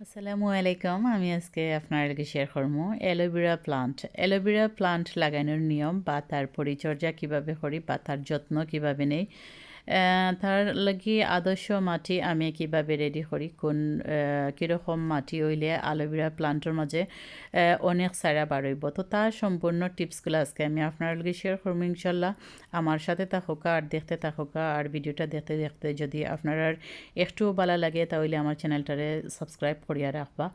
আসসালামু আলাইকুম, আমি আজকে আপনার লগে শেয়ার করব অ্যালোভেরা প্লান্ট অ্যালোভেরা প্লান্ট লাগানোর নিয়ম বা তার পরিচর্যা কীভাবে করি বা তার যত্ন কীভাবে নেই তার লাগি আদর্শ মাটি আমি কীভাবে রেডি করি কোন কীরকম মাটি হইলে অ্যালোভেরা প্লান্টের মাঝে অনেক সারা বাড়ইব তো তার সম্পূর্ণ টিপসগুলো আজকে আমি আপনার লগে শেয়ার করব ইনশাল্লাহ। আমার সাথে থাকুকা আর দেখতে থাকুকা আর ভিডিওটা দেখতে দেখতে যদি আপনার একটুও ভালো লাগে, তাহলে আমার চ্যানেলটারে সাবস্ক্রাইব করিয়া রাখবা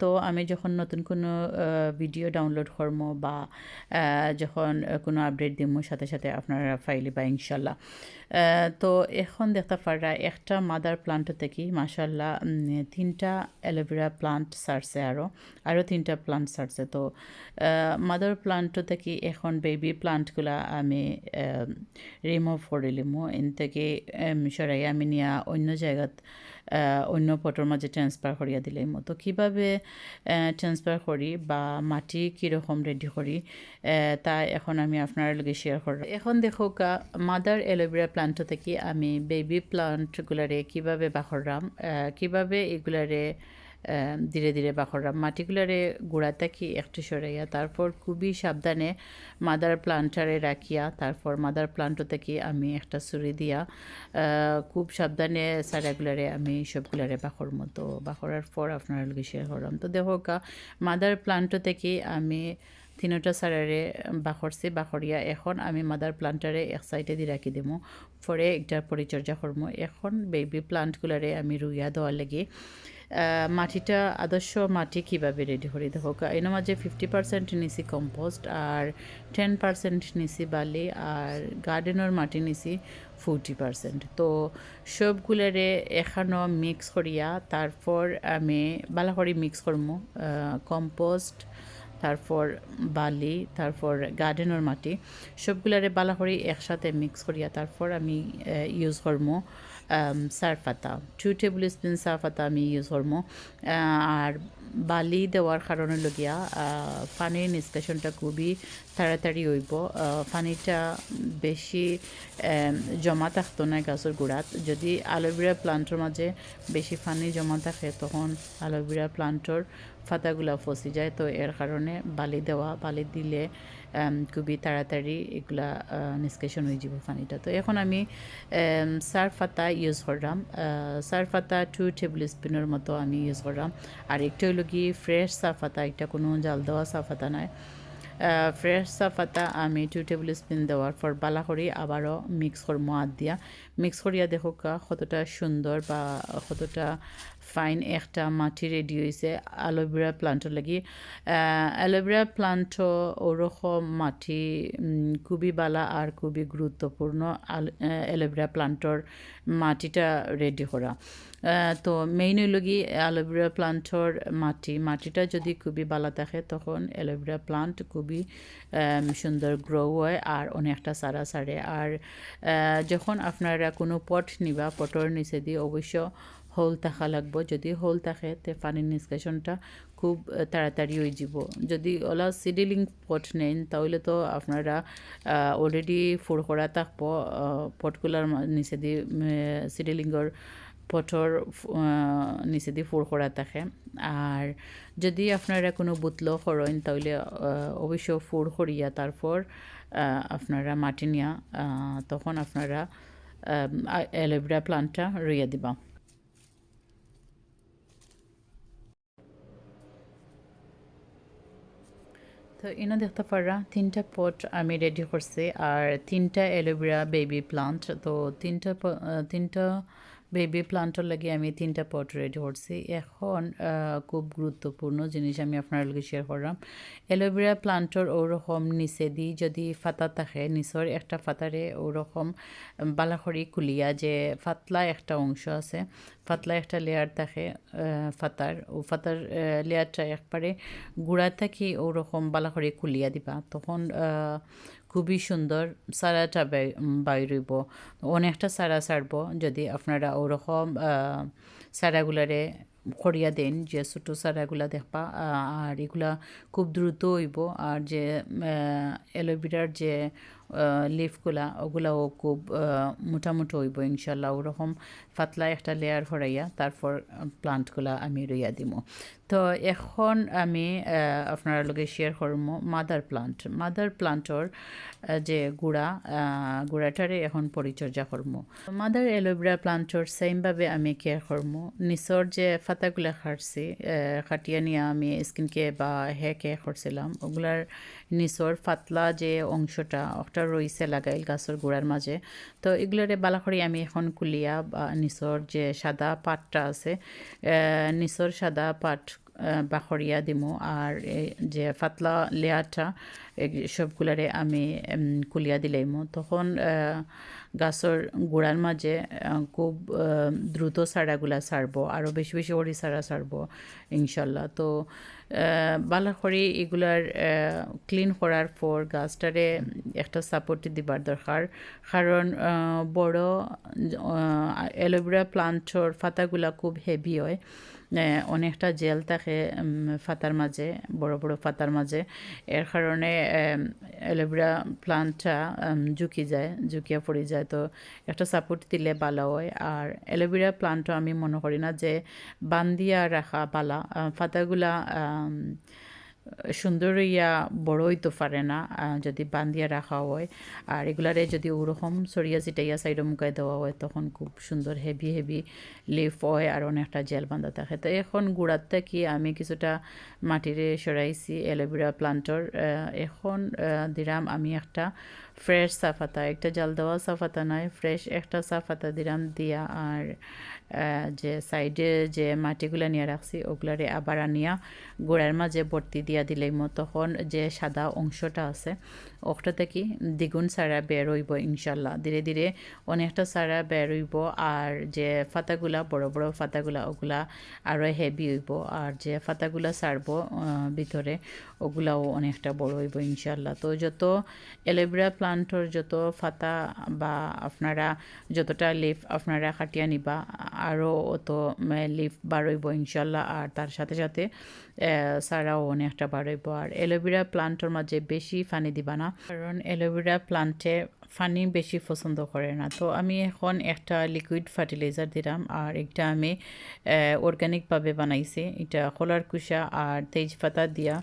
তো আমি যখন নতুন কোনো ভিডিও ডাউনলোড করব বা যখন কোনো আপডেট দিব সাথে সাথে আপনারা ফাইলি বা ইনশাল্লাহ। তো এখন দেখতে পারা একটা মাদার প্লান্ট থেকে মাসাল্লাহ তিনটা অ্যালোভেরা প্লান্ট সারছে আরও আরও তিনটা প্লান্ট সারছে। তো মাদার প্লান্ট থেকে এখন বেবি প্লান্টগুলা আমি রিমুভ করে লিমো। এন থেকে সরাই আমি নিয়ে অন্য জায়গাত অন্য পটর মাঝে ট্রান্সফার করিয়া দিলে মতো কিভাৱে ট্রান্সফার কৰি বা মাটি কীরকম ৰেডি কৰি তাই তা এখন আমি আপোনাৰ লগে শ্বেয়াৰ কৰোঁ এখন দেখো মাদার এলোভেরা প্লান্ট থেকে আমি বেবি প্লান্টগুলারে কীভাবে বাখরাম কীভাবে এগুলারে ধীরে ধীরে বাখরাম মাটিগুলারে গোড়া থাকি, একটু সরাইয়া তারপর খুবই সাবধানে মাদার প্লান্টারে রাখিয়া তারপর মাদার প্লান্ট থেকে আমি একটা ছুরি দিয়া খুব সাবধানে সারাগুলারে আমি সবগুলারে বাখর মতো, বাখরার পর আপনার লগে শেয়ার করলাম। তো দেখো কা মাদার প্লান্ট থেকে আমি তিনোটা সারারে বাখরছি, বাখরিয়া এখন আমি মাদার প্লান্টারে এক সাইডে দিয়ে রাখি দিমু, পরে একটার পরিচর্যা করব এখন বেবি প্লান্টগুলারে আমি রুইয়া দেওয়ার লাগে। মাটিটা আদর্শ মাটি কীভাবে রেডি করি দেখো এর মাঝে ফিফটি পার্সেন্ট নিছি কম্পোস্ট আর টেন পার্সেন্ট নিছি বালি আর গার্ডেনের মাটি নিছি ফোরটি পার্সেন্ট তো সবগুলারে এখানো মিক্স করিয়া তারপর আমি বালা করে মিক্স করব কম্পোস্ট তারপর বালি, তারপর গার্ডেনের মাটি। সবগুলারে বালা করে একসাথে মিক্স করিয়া তারপর আমি ইউজ করব সারফাতা টু টেবিল স্পুন সারফাতা আমি ইউজ করব। আর বালি দেওয়ার কারণে লগিয়া পানির নিষ্কাশনটা খুবই তাড়াতাড়ি হইব। পানিটা বেশি জমা থাকতো না গাছের গোড়াত। যদি অ্যালোভেরা প্লান্টের মাঝে বেশি পানি জমা থাকে, তখন অ্যালোভেরা প্লান্টর পাতাগুলা ফসি যায়। তো এর কারণে বালি দেওয়া, বালি দিলে খুবই তাড়াতাড়ি এগুলা নিষ্কাশন হয়ে যাব পানিটা। তো এখন আমি সার্ফ পাতা ইউজ করলাম সারফাতা টু টেবিল স্পুনের মতো আমি ইউজ করলাম আর একটা হলো কি ফ্রেশ সাফাতা একটা কোনো জাল দেওয়া সাফাতা নয়। ফ্রেশ সাফাতা আমি টু টেবিল স্পুন দেওয়ার পর বালা করি আবারও মিক্স করব হাত দিয়া। মিক্স করিয়া দেখো কতটা সুন্দর বা কতটা ফাইন একটা মাটি রেডি হয়েছে অ্যালোভেরা প্লান্টের লাগি। অ্যালোভেরা প্লান্ট ওরকম মাটি খুবই বালা আর খুবই গুরুত্বপূর্ণ অ্যালোভেরা প্লান্টর মাটিটা রেডি করা তো মেইন হইল কি অ্যালোভেরা প্লান্টর মাটি। মাটিটা যদি খুবই বালা থাকে, তখন অ্যালোভেরা প্লান্ট খুবই সুন্দর গ্রো হয় আর অনেকটা সারা সারে আর যখন আপনারা কোনো পট নিবা পটর নিচে দিয়ে অবশ্য হোল থাকা লাগবো। যদি হোল থাকে, তে পানির নিষ্কাশনটা খুব তাড়াতাড়ি হয়ে যাব। যদি ওলা সিডিলিং পট নেন তাহলে তো আপনারা অলরেডি ফুর করা থাকব পটগুলার নিচে দিয়ে সিডিলিংয়ের পটর নিচে দিয়ে ফুর করা থাকে আর যদি আপনারা কোনো বুতলো করেন তাহলে অবশ্য ফুর করিয়া তারপর আপনারা মাটি নিয়া তখন আপনারা অ্যালোভেরা প্লান্টটা রইয়া দিবা। তো এনে দেখতে পারা তিনটা পট আমি রেডি করছি। আর তিনটা অ্যালোভেরা বেবি প্লান্ট তো তিনটা তিনটা বেবি প্লান্টের লাগে আমি তিনটা পট রেডি করছি এখন খুব গুরুত্বপূর্ণ জিনিস আমি আপনার লগে শেয়ার করলাম। অ্যালোভেরা প্লান্টর ওরকম নিচে দি যদি ফাতা থাকে নিচের একটা ফাতারে ওরকম বালাখড়ি কুলিয়া যে ফাতলা একটা অংশ আছে পাতলা একটা লেয়ার থাকে ফাতার ও ফাতার লেয়ারটা একবারে গুড়া থাকি ওরকম বালা কুলিয়া দিবা। তখন খুবই সুন্দর সারাটা বাইরইব। অনেকটা সারা সারব যদি আপনারা ওরকম সারাগুলারে করিয়া দেন, যে ছোটো সারাগুলা দেখবা আর এগুলা খুব দ্রুত হইব। আর যে অ্যালোভেরার যে লিফগুলা, ওগুলাও খুব মোটামুটি হইব ইনশাল্লাহ। ওরকম পাতলা একটা লেয়ার ভরাইয়া তারপর প্লান্টগুলা আমি রইয়া দিব তো এখন আমি আপনার লগে শেয়ার করব মাদার প্লান্ট মাদার প্লান্টর যে গুড়া গুড়াটারে এখন পরিচর্যা করব। মাদার এলোভেরা প্লান্টর সেমভাবে আমি কেয়ার করব। নিচর যে ফাতাগুলা খাটছি খাটিয়া নিয়ে আমি স্কিনকে বা হে কেয়ার করছিলাম, ওগুলার নিচর ফাতলা যে অংশটা ওটা রইছে লাগাইল গাছের গোড়ার মাঝে তো এগুলোরে বালাখড়ি আমি এখন কুলিয়া বা নিচর যে সাদা পাটটা আছে নিচর সাদা পাট বাখরিয়া দিমু আর যে পাতলা লেয়ারটা সবগুলারে আমি কুলিয়া দিলাইমু। তখন গাছর গোড়ার মাঝে খুব দ্রুত সারাগুলা সারব আরও বেশি বেশি করে সারা সারব ইনশাল্লাহ। তো বালা করে এগুলার ক্লিন করার পর গাছটারে একটা সাপোর্ট দিবার দরকার কারণ বড় অ্যালোভেরা প্লান্টর পাতাগুলা খুব হেভি হয়। অনেকটা জেল থাকে ফাতার মাঝে, বড় বড় ফাতার মাঝে। এর কারণে অ্যালোভেরা প্লান্টটা ঝুঁকি যায়, ঝুঁকিয়া পড়ে যায়। তো একটা সাপোর্ট দিলে বালা হয়। আর অ্যালোভেরা প্লান্টও আমি মনে করি না যে বান্দিয়া রাখা বালা। ফাতাগুলা সুন্দর ইয়া বড় হইতে পারে না যদি বান্ধিয়া রাখা হয়। আর রেগুলারে যদি ওরকম সরিয়া চিটাইয়া সাইডে মুখায় দেওয়া হয়, তখন খুব সুন্দর হেভি হেভি লিফ হয় আর অনেকটা জেল বান্ধা থাকে। তো এখন গুড়ার থেকে আমি কিছুটা মাটিরে সরাইছি অ্যালোভেরা প্লান্টর এখন দিরাম আমি একটা ফ্রেশ সাফাতা, একটা জাল দেওয়া সাফাতা নয়, ফ্রেশ একটা সাফাতা দিলাম দিয়া আর যে সাইডে যে মাটিগুলো নিয়ে রাখছি, ওগুলারে আবার আনিয়া গোড়ার মাঝে ভর্তি দিয়া দিলেই তখন যে সাদা অংশটা আছে ওটা থেকে দ্বিগুণ সারা বের হইব ইনশাল্লাহ। ধীরে ধীরে অনেকটা সারা বের হইব আর যে ফাতাগুলা, বড় বড় ফাতাগুলা, ওগুলা আরও হেভি হইব আর যে ফাতাগুলা সারব ভিতরে, ওগুলাও অনেকটা বড় হইব ইনশাল্লাহ। তো যত এলোভেরা অ্যালোভেরা প্লান্টর যত ফাতা বা আপনারা যতটা লিফ আপনারা কাটিয়া নিবা আরও অত লিফ বাড়ইব ইনশাল্লাহ। আর তার সাথে সাথে সারাও অনেকটা বাড়ইব। আর অ্যালোভেরা প্লান্টর মাঝে বেশি ফানি দিবা না। কারণ অ্যালোভেরা প্লান্টে ফানি বেশি পছন্দ করে না। তো আমি এখন একটা লিকুইড ফার্টিলাইজার দিলাম আর একটা আমি অর্গ্যানিকভাবে বানাইছি। এটা খোলার কুসা আর তেজপাতা দিয়া,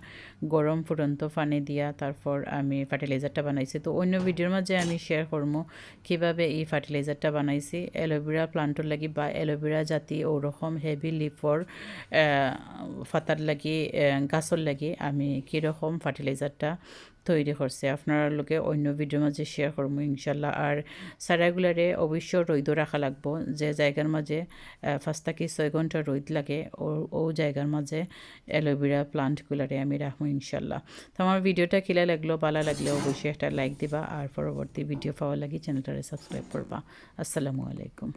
গরম ফুটন্ত পানি দিয়া তারপর আমি ফার্টিলাইজারটা বানাইছি। তো অন্য ভিডিওর মাঝে আমি শেয়ার করব কীভাবে এই ফার্টিলাইজারটা বানাইছি। অ্যালোভেরা প্লান্টর লাগি বা অ্যালোভেরা জাতি ওরকম হেভি লিফর ফাতার লাগি গাছর লাগি আমি কীরকম ফার্টিলাইজারটা তৈরি করছে। আপনার লোকে অন্য ভিডিওর মাঝে শেয়ার করব ইনশাল্লাহ। আর সারাগুলারে অবশ্য রৈদ রাখা লাগবো। যে জায়গার মাঝে ফার্স্ট থাকি ছয় ঘণ্টা রোদ লাগে, ও ও জায়গার মাঝে অ্যালোভেরা প্লান্টগুলারে আমি রাখব ইনশাল্লাহ। তো আমার ভিডিওটা খিলা লাগল, ভালো লাগলে, অবশ্যই একটা লাইক দিবা। আর পরবর্তী ভিডিও পাওয়ার লাগি চ্যানেলটারে সাবস্ক্রাইব করবা। আসসালামু আলাইকুম।